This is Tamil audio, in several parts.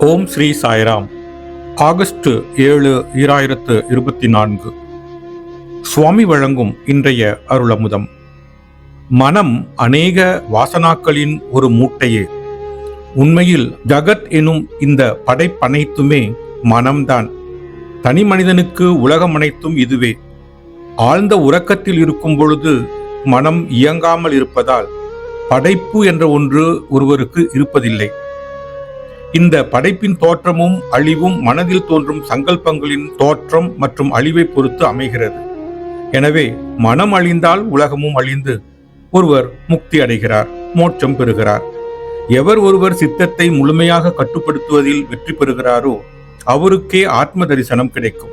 ஓம் ஸ்ரீ சாய்ராம். ஆகஸ்ட் ஏழு ஈராயிரத்து இருபத்தி நான்கு சுவாமி வழங்கும் இன்றைய அருளமுதம். மனம் அநேக வாசனாக்களின் ஒரு மூட்டையே. உண்மையில் ஜகத் எனும் இந்த படைப்பனைத்துமே மனம்தான். தனி மனிதனுக்கு உலகம் அனைத்தும் இதுவே. ஆழ்ந்த உறக்கத்தில் இருக்கும் பொழுது மனம் இயங்காமல் இருப்பதால் படைப்பு என்ற ஒன்று ஒருவருக்கு இருப்பதில்லை. இந்த படைப்பின் தோற்றமும் அழிவும் மனதில் தோன்றும் சங்கல்பங்களின் தோற்றம் மற்றும் அழிவை பொறுத்து அமைகிறது. எனவே மனம் அழிந்தால் உலகமும் அழிந்து ஒருவர் முக்தி அடைகிறார் மோட்சம் பெறுகிறார். எவர் ஒருவர் சித்தத்தை முழுமையாக கட்டுப்படுத்துவதில் வெற்றி பெறுகிறாரோ அவருக்கே ஆத்ம தரிசனம் கிடைக்கும்.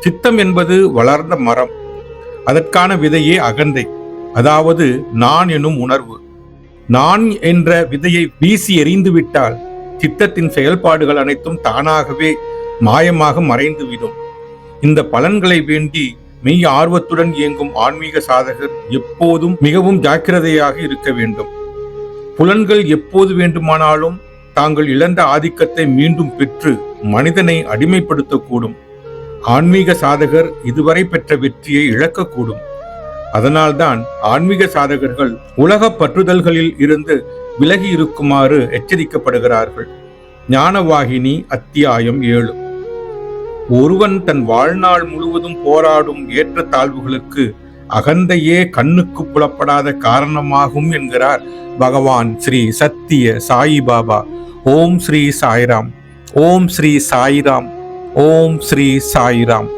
சித்தம் என்பது வளர்ந்த மரம் அதற்கான விதையே அகந்தை அதாவது நான் எனும் உணர்வு. நான் என்ற விதையை வீசி எறிந்துவிட்டால் சித்தத்தின் செயல்பாடுகள் அனைத்தும் தானாகவே மாயமாக மறைந்துவிடும். இந்த பலன்களை வேண்டி மெய் ஆர்வத்துடன் இயங்கும் ஆன்மீக சாதகர் எப்போதும் மிகவும் ஜாக்கிரதையாக இருக்க வேண்டும். புலன்கள் எப்போது வேண்டுமானாலும் தாங்கள் இழந்த ஆதிக்கத்தை மீண்டும் பெற்று மனிதனை அடிமைப்படுத்தக்கூடும். ஆன்மீக சாதகர் இதுவரை பெற்ற வெற்றியை இழக்கக்கூடும். அதனால்தான் ஆன்மீக சாதகர்கள் உலக பற்றுதல்களில் இருந்து விலகி இருக்குமாறு எச்சரிக்கப்படுகிறார்கள். ஞானவாகினி அத்தியாயம் ஏழு. ஒருவன் தன் வாழ்நாள் முழுவதும் போராடும் ஏற்ற தாழ்வுகளுக்கு அகந்தையே கண்ணுக்கு புலப்படாத காரணமாகும் என்கிறார் பகவான் ஸ்ரீ சத்திய சாயிபாபா ஓம் ஸ்ரீ சாய்ராம். ஓம் ஸ்ரீ சாய்ராம். ஓம் ஸ்ரீ சாய்ராம்.